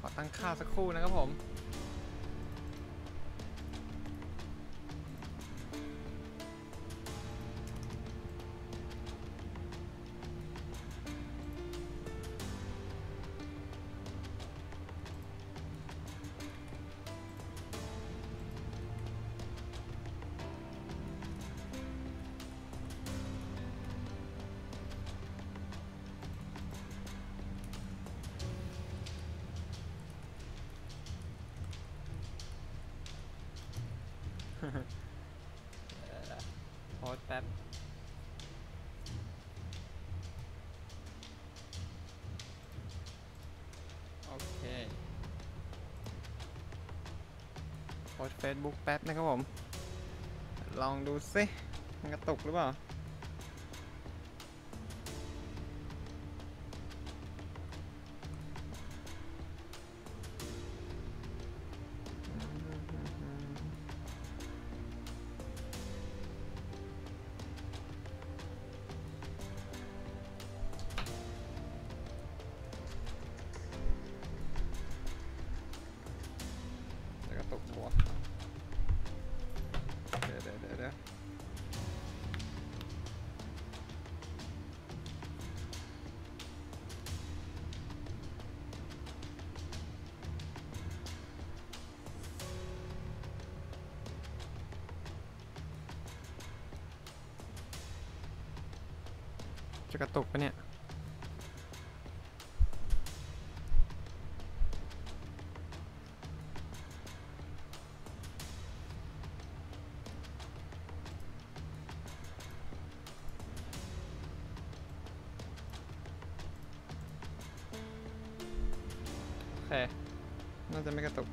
ขอตั้งค่าสักครู่นะครับผม โพสเฟซบุ๊กแป๊บนะครับผม ลองดูสิมันกระตุกหรือเปล่า จะกระตุกปะเนี่ย โอเค น่าจะไม่กระตุก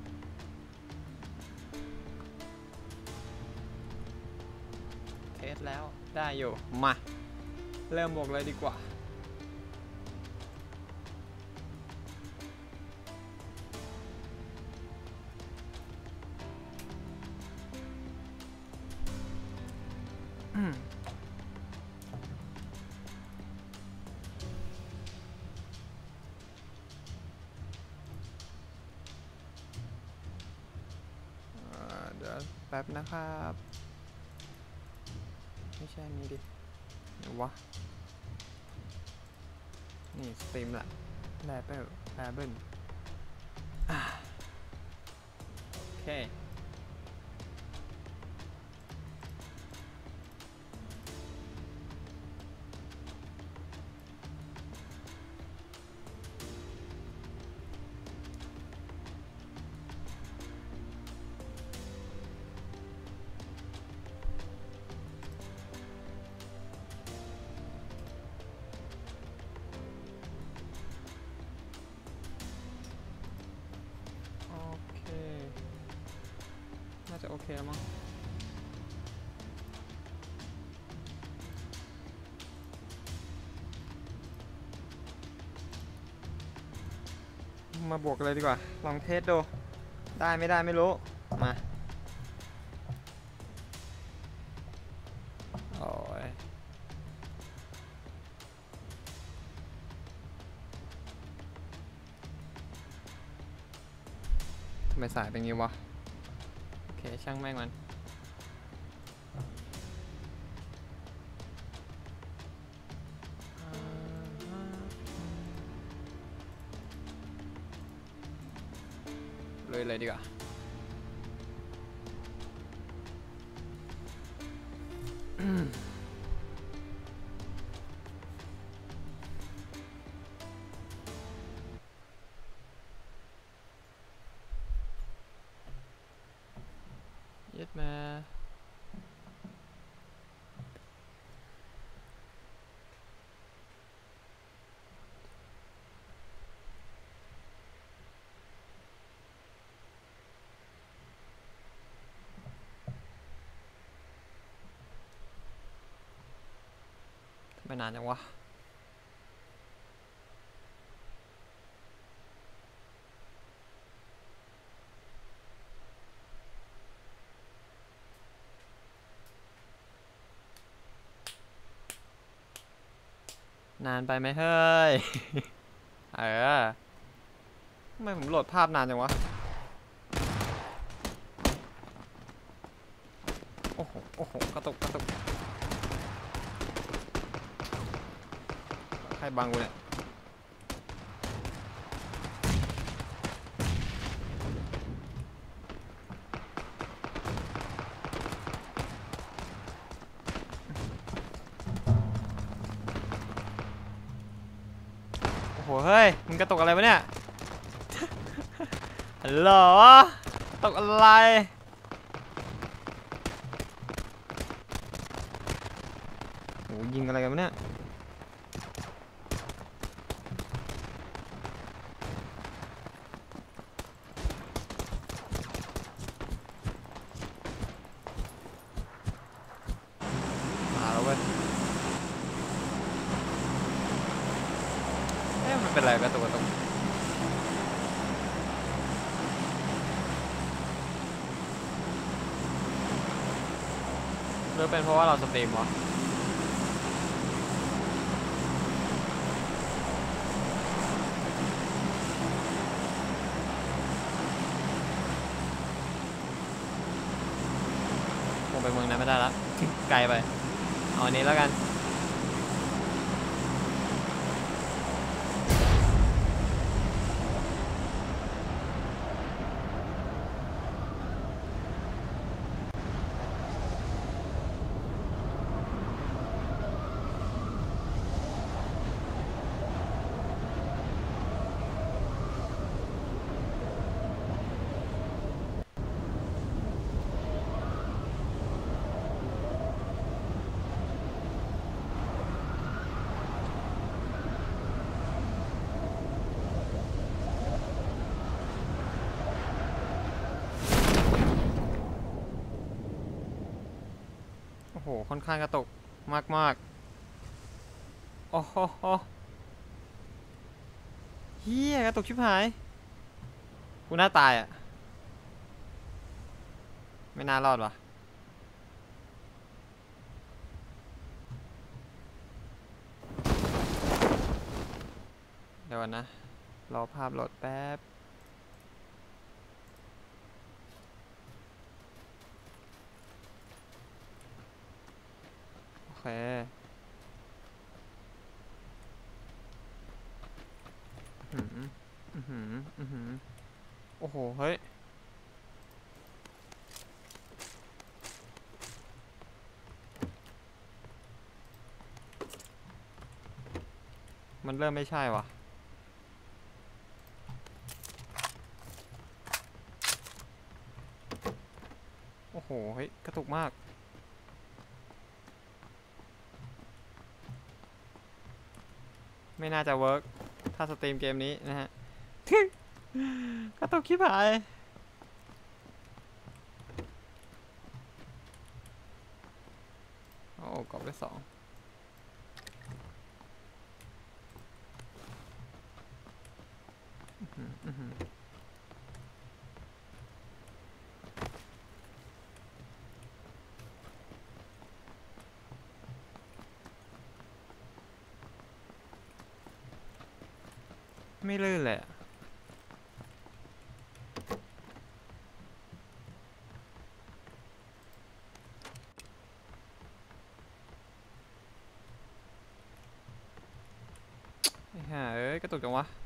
เทสแล้วได้อยู่ มา เริ่มบวกเลยดีกว่าอ่า เดี๋ยวแป๊บนะครับ ไม่ใช่นี้ดิ วะ นี่สตรีมละแลเปิลแลเบิลอ่าโอเค จะโอเคแล้วมั้งมาบวกเลยดีกว่า ลองเทสดู ได้ไม่ได้ไม่รู้ มาโอ้ยทำไมสายเป็นงี้วะ ช่างแม่งมันเลยเลยดีกว่า ยึดมาทำไมนานจังวะ นานไปไหมเฮ้ย เออทำไมผมโหลดภาพนานจังวะ โอ้โห โอ้โห กระตุก กระตุก ใครบังกูเนี่ย เฮ้ยมึงกระตกอะไรวะเนี่ยฮัลโหลตกอะไร โหยิงอะไรกันวะเนี่ย มาแล้วเว้ย เป็นไรกระตุกกระตุกหรือเป็นเพราะว่าเราสตรีมวะคงไปเมืองนั้นไม่ได้ละไกลไป เอาอันนี้แล้วกัน ค่อนข้างกระตกมากมากโอ้โหเฮียกระตกชิบหาย กูน่าตายอะ ไม่น่ารอดวะเดี๋ยวนนะรอภาพโหลดแป๊บ อเคอื้อหืออื้อหืออื้อหือโอ้โห เฮ้ย มันเริ่มไม่ใช่วะโอ้โห เฮ้ย กระตุกมาก ไม่น่าจะเวิร์กถ้าสตรีมเกมนี้นะฮะกระตุกชิบหายโอ้กรอบได้สองอื้อหืออื้อหือ ไม่ลื่นเลยอะไอ้ห่าเอ้ยกระตุกจังวะ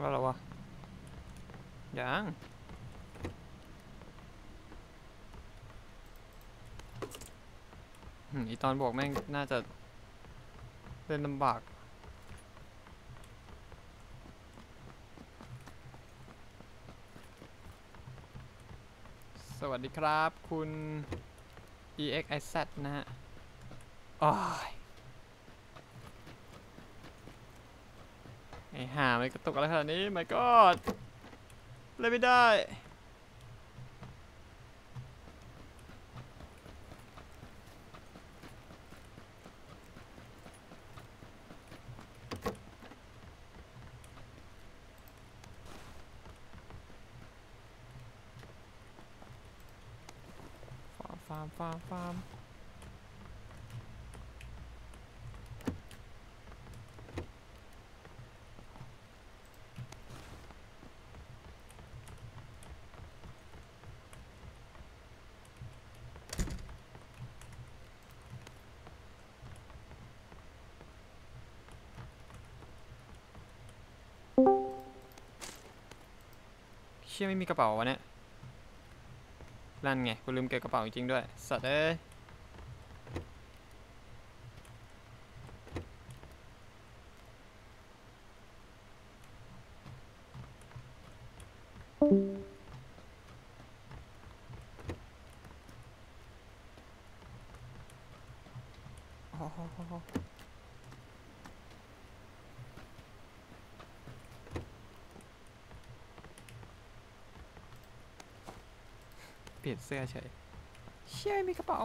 ว่าแล้ววะยังอีตอนบอกแม่งน่าจะเล่นลำบากสวัสดีครับคุณ EXIZ นะฮะโอ้ ไอ้ห่ามันกระตุกอะไรขนาดนี้ my god เล่นไม่ได้ฟาร์มฟาร์มฟาร์ม ชี่ยไม่มีกระเป๋าวะเนี่ยนั่นไงกูลืมเก็บกระเป๋าจริงด้วย สัตว์เอ้ยโอ้โห ปลี่ยนเสื้อเฉยเชี่ยมีกระเป๋า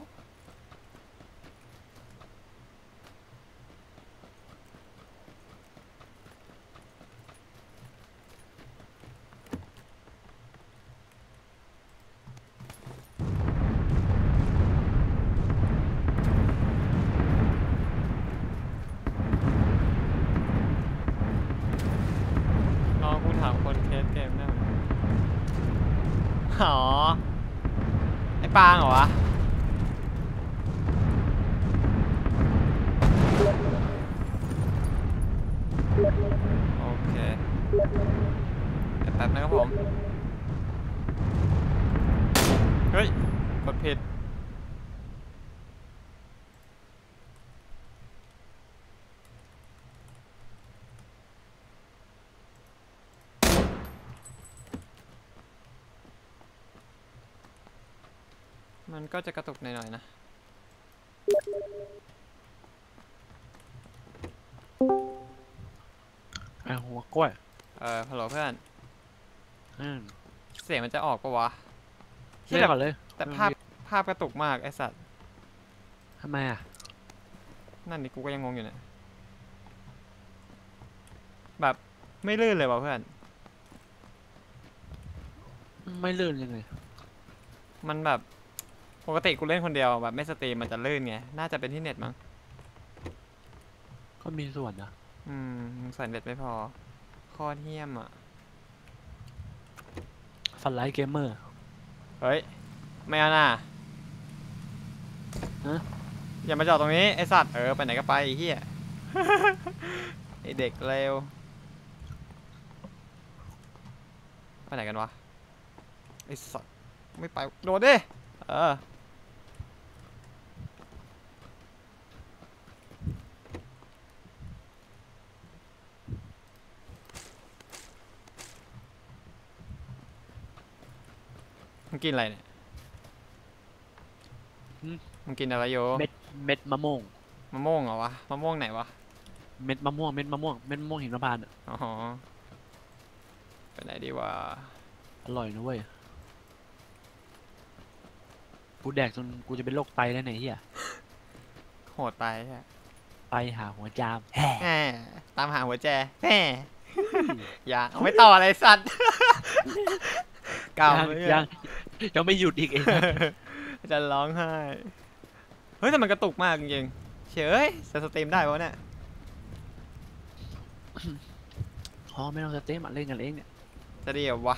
องกูถามคนเทสเกมได้ไหมอ๋อ ปางเหรอวะ โอเคแป๊บนะครับผม เฮ้ย กดผิด มัน ก็จะกระตุกหน่อยๆนะไอ้หัวกล้วย เออฮัลโหลเพื่อน อืมเสียงมันจะออกปะวะ เล่นก่อนเลยแต่ภาพภาพกระตุกมากไอสัตว์ ทำไมอะ นั่นนี่กูก็ยังงงอยู่เนี่ย แบบไม่ลื่นเลยวะเพื่อน ไม่ลื่นยังไง มันแบบ ปกติกูเล่นคนเดียวแบบไม่สตรีมมันจะลื่นไง น่าจะเป็นที่เน็ตมั้ง ก็มีส่วนนะ อืมมึงใส่เน็ตไม่พอโคตรเฮี้ยมอะฟันไลท์เกมเมอร์ เฮ้ย ไม่เอาน่ะฮะ อย่ามาจอดตรงนี้ ไอสัตว์ เออ ไปไหนก็ไปไอ้เฮียไอเด็กเลวไปไหนกันวะ ไอสัตว์ ไม่ไป โดดดิ เออ งกินอะไรเนี่ยมึงกินอะไรโยเม็ดเม็ดมะม่วงมะม่วงเหรอวะมะม่วงไหนวะเม็ดมะม่วงเม็ดมะม่วงเม็ดมะม่วงหิมพานต์อะอ๋อไปไหนดีวะอร่อยนะเว้ยกูแดกจนกูจะเป็นโรคไตแล้วไหนยเฮียโหดไปฮะไปหาหัวจามแหมตามหาหัวแจแหมอย่าเอาไม่ต่ออะไรสัตว์ เก่ายังเลยยัอะง ยังไม่หยุดอีกเองจะร้องไห้ เฮ้ยแต่มันกระตุกมากจริงๆเฉยจะสตรีมได้ปะวะเนี่ยอ๋อไม่ต้องสเต็มอะเล่นกันเองเนี่ย จะดีเหรอวะ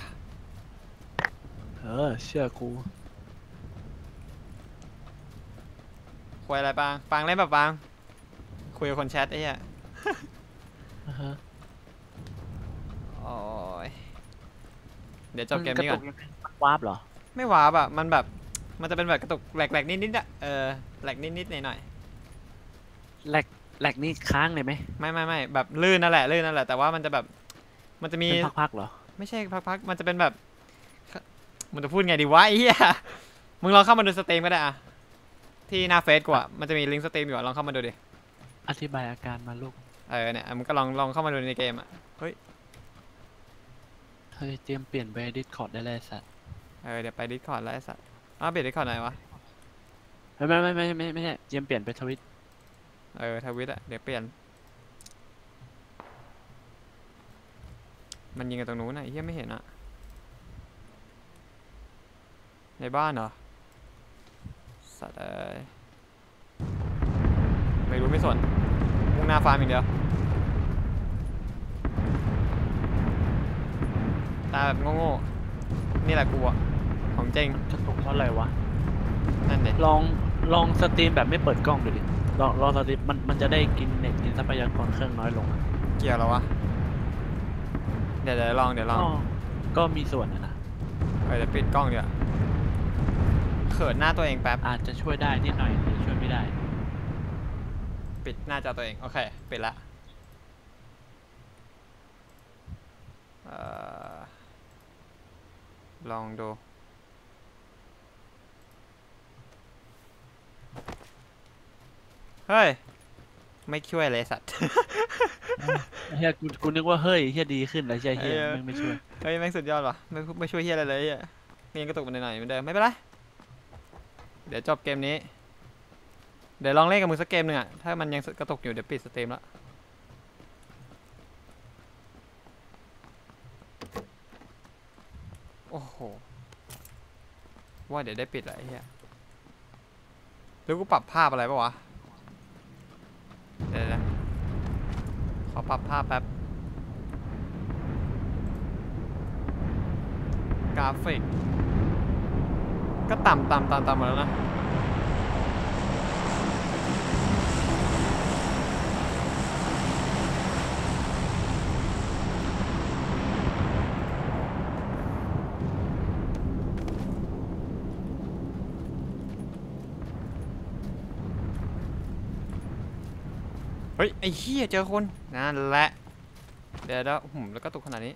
เออ เชื่อกูคุยอะไรปาง ปางเล่นแบบปาง คุยกับคนแชทไอ้เหี้ยอ่าฮะโอ้ยเดี๋ยวจบเกมนี้ก่อนระตุยังไงวาร์ปเหรอ ไม่วาร์ปอะมันแบบ มันจะเป็นแบบกระตุกแหลกๆนิดๆอะเออแหลกนิดๆหน่อยแหลกแหลกนี่ค้างเลยไหมไม่ไม่ไม่แบบลื่นนั่นแหละลื่นนั่นแหละแต่ว่ามันจะแบบ มันจะมีเป็นพักๆเหรอ ไม่ใช่พักๆมันจะเป็นแบบมันจะพูดไงดีวะไอ้เหี้ยมึงลองเข้ามาดูสตรีมก็ได้อะที่หน้าเฟซกูอะมันจะมีลิงก์สตรีมอยู่อะลองเข้ามาดูดิอธิบายอาการมาลูก เออเนี่ยมึงก็ลองลองเข้ามาดูในเกมอะเฮ้ยเตรียมเปลี่ยนไปดิสคอร์ดได้เลยสัตว์ เออเดี๋ยวไปดิสคอร์ดแล้วไอ้สัตว์อ้าวเปลี่ยนดิสคอร์ดไหนวะ ไม่ไม่ไม่ไม่ไม่ไม่ใช่เตรียมเปลี่ยนไปทวิตเออทวิตอะเดี๋ยวเปลี่ยน มันยิงกันตรงนู้นน่ะไอ้เหี้ยไม่เห็นอะในบ้านเหรอ สัตว์เอ้ยไม่รู้ไม่สนมุ่งหน้าฟาร์มอย่างเดียว ตาแบบโง่ๆนี่แหละกูอะ ของจริงกระตุกเพราะอะไรวะ นั่นเด็ลองลองสตรีมแบบไม่เปิดกล้องดูดิ ลองลองสตรีมมันมันจะได้กินเน็ตกินทรัพยากรเครื่องน้อยลงอะเกี่ยวแล้ววะ เดี๋ยวเดี๋ยวลองเดี๋ยวลองก็ก็มีส่วนนะนะเออเดี๋ยวปิดกล้องเดี๋ยวาเขินหน้าตัวเองแป๊บ อาจจะช่วยได้นิดหน่อยหรือช่วยไม่ได้ ปิดหน้าจอตัวเอง โอเค ปิดละเอ่อลองดู เฮ้ย ไม่ช่วยเลยสัตว์เฮียกูกูนึกว่าเฮ้ยเฮียดีขึ้นแล้วใช่เฮียเออไม่งไม่ช่วยเฮ้ยแม่งสุดยอดว่ะไม่ไม่ช่วยเฮียอะไรเลยอะเงี้ยกระตุกมันหน่อยๆเหมือนเดิมไม่เป็นไรเดี๋ยวจบเกมนี้ เดี๋ยวลองเล่นกับมึงสักเกมหนึ่งอะ ถ้ามันยังกระตุกอยู่เดี๋ยวปิดสตรีมละโอ้โห ว่าเดี๋ยวได้ปิดแหละไอ้เหี้ยหรือกูปรับภาพอะไรปะวะ เดี๋ยวนะขอปรับภาพแป๊บ กราฟิก ก็ต่ำต่ำต่ำต่ำหมดแล้วนะ เฮ้ย ไอ้เหี้ยเจอคนนั่นแหละ เดี๋ยวแล้วหุ่มแล้วก็ตกขนาดนี้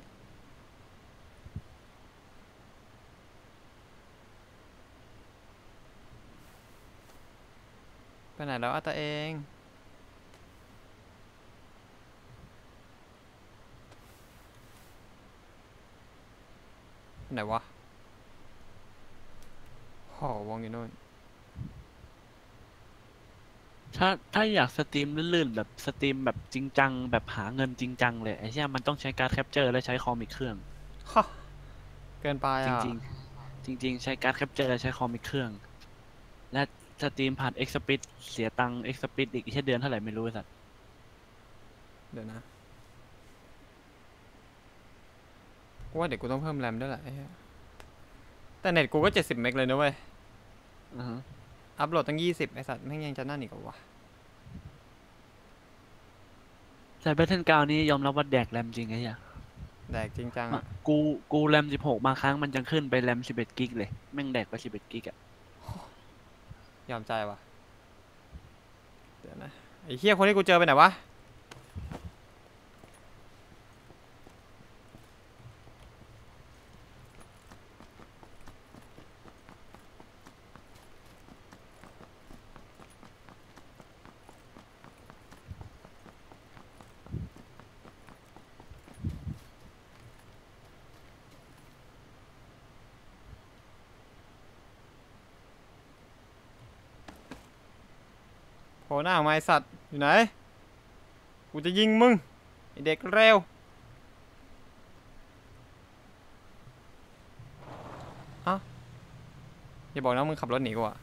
ไปไหนแล้วอะตัวเองไหนวะโหวงอยู่นู่น ถ้าถ้าอยากสตรีมลื่นๆ แบบสตรีมแบบจริงจัง แบบหาเงินจริงจังเลยไอ้เหี้ยมันต้องใช้การ์ดแคปเจอร์และใช้คอมอีกเครื่องฮะเกินไปจอะริงๆ จริง ๆ ใช้การ์ดแคปเจอร์และใช้คอมอีกเครื่อง และสตรีมผ่าน X Speed เสียตังค์ X Speed อีกแค่เดือนเท่าไหร่ไม่รู้ไอ้สัตว์เดี๋ยวนะกูว่าเดี๋ยวกูต้องเพิ่มแรมด้วยแหละไอ้เหี้ยแต่เน็ตกูก็70เมกเลยนะเว้ย อือฮึ อัพโหลดตั้ง20ไอสัตว์แม่งยังจะนั่นอีกเหรอวะแต่ Battle 9นี้ยอมรับว่าแดกแรมจริงไอ้เหี้ยแดกจริงจังมาอะกูกูแรม16บางครั้งมันยังขึ้นไปแรม11กิกเลยแม่งแดกไป11กิกอะยอมใจว่ะเดี๋ยวนะไอ้เฮียคนที่กูเจอไปไหนวะ โผล่หน้าไมาไอสัตว์อยู่ไหน กูจะยิงมึงไอเด็กเร็วอ้าอย่าบอกนะมึงขับรถหนีกูอะ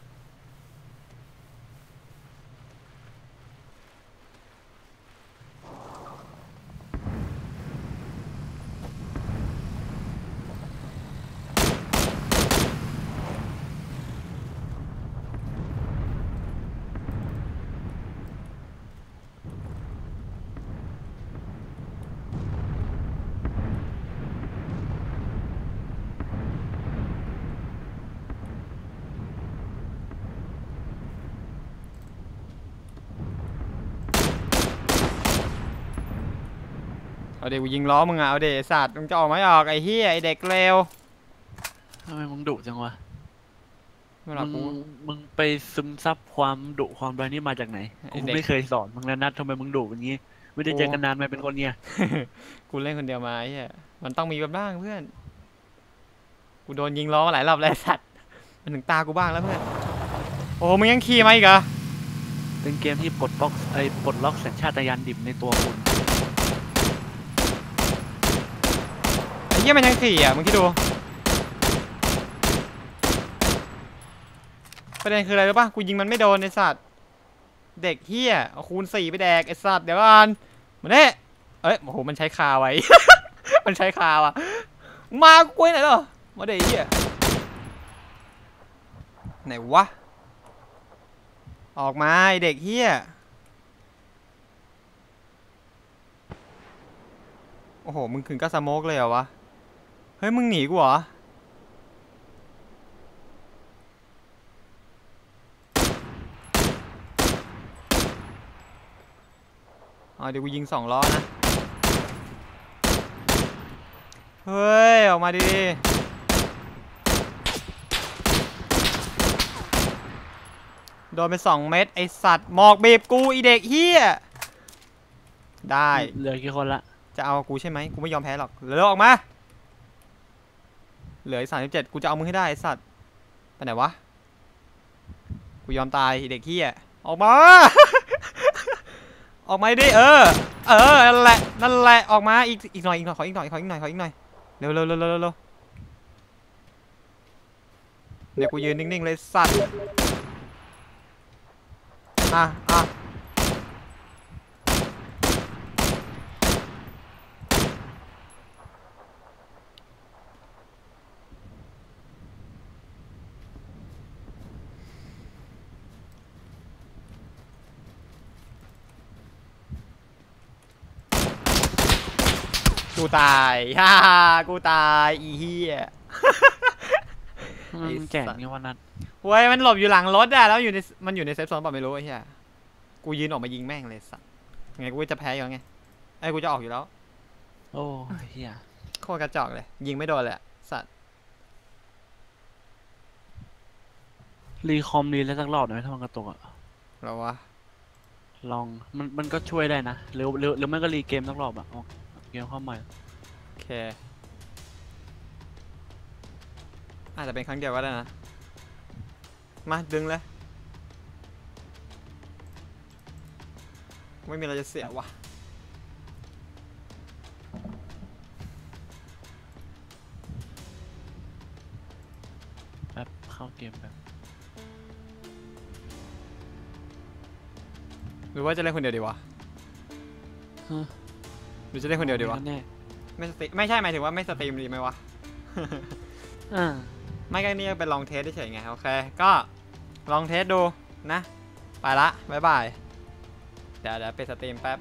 เอาเดี๋ยวกูยิงล้อมึงอะเอาเดี๋ยวไอ้สัตว์มึงจะออกไหมออกไอ้เฮียไอ้เด็กเลวทำไมมึงดุจังวะเวลามึกูงมึงไปซึมซับความดุความอะไรนี่มาจากไหนไอ้กูเด็กไม่เคยสอนมึงแล้วนัดทำไมมึงดุอย่างงี้ ไม่ได้เจอกันนานไม่เป็นคนเนี้ยกูเล่นคนเดียวมาไอ้เฮียมันต้องมีบ้างเพื่อน กูโดนยิงล้อมาหลายรอบแล้วไอ้สัตว์มันถึงตากูบ้างแล้วเพื่อน โอ้มึงยังขี่มาอีกเหรอ เป็นเกมที่ปลดล็อกไอ้ยปลดล็อกสัญชาตญาณดิบในตัวคุณ ไอ้เหี้ยมันยังขี่อะมึงคิดดูประเด็นคืออะไรรู้ป่ะกูยิงมันไม่โดนไอสัตว์เด็กเฮียเอาคูณสี่ไปแดกไอสัตว์เดี๋ยวก่อนมาเน่เอ้ยโอ้โหมันใช้คาไว้ มันใช้คาว่ะ มากูกล้วยไหนเหรอมาเด็กเฮียไหนวะ ออกมาไอเด็กเฮียโอ้โห มึงถึงก็สโมกเลยเหรอวะ เฮ้ย มึงหนีกูเหรอ อ๋อ เดี๋ยวกูยิงสองล้อนะ เฮ้ย ออกมาดิโดนไปสองเม็ดไอสัตว์หมอกบีบกูอีเด็กเฮียได้ เหลือกี่คนละ จะเอากูใช่ไหมกูไม่ยอมแพ้หรอกเหลือออกมา เหลือสามสิบเจ็ดกูจะเอามึงให้ได้สัตว์ไปไหนวะกูยอมตายเด็กเฮียออกมา ออกมาดิเออ เออนั่นแหละนั่นแหละออกมาอีกอีกหน่อยอีกหน่อยขออีกหน่อยขออีกหน่อยขออีกหน่อยเร็วเร็วเร็วเร็วเร็วเร็วเดี๋ยวกูยืนนิ่งๆเลยสัตว์อะอะ กูตายฮ่ากูตายอีเหี้ยทำไมมึงแจกนี่วันนั้นเว้ยมันหลบอยู่หลังรถอะแล้วอยู่ในมันอยู่ในเซฟโซนเปล่าไม่รู้ไอ้เหี้ยกูยืนออกมายิงแม่งเลยสัตว์ไงกูจะแพ้อยู่แล้วไงไอ้ยกูจะออกอยู่แล้ว โอ้เฮียโคตรกระจอกเลย ยิงไม่โดนเลยอะสัตว์รีคอมรีแล้วสักรอบหน่อยไหมถ้ามันกระตุกอะเราวะลองมันมันก็ช่วยได้นะหรือหรือหรือไม่ก็รีเกมสักรอบอะ เอาเกมเข้าใหม่โอเคอาจจะเป็นครั้งเดียวก็ได้นะ มาดึงเลย ไม่มีอะไรจะเสียว่ะแบบเข้าเกมแบบหรือว่าจะเล่นคนเดียวดีวะฮะห รือจะเล่นคนเดียวดีวะ แน่ไม่สตรีไม่ใช่หมายถึงว่าไม่สตรีมดีไหมวะ อ่าไม่ก็นี่เป็นลองเทสเฉยๆไงโอเคก็ลองเทสดูนะ ไปละ บ๊ายบาย เดี๋ยวเดี๋ยวไปดสตรีมแป๊บ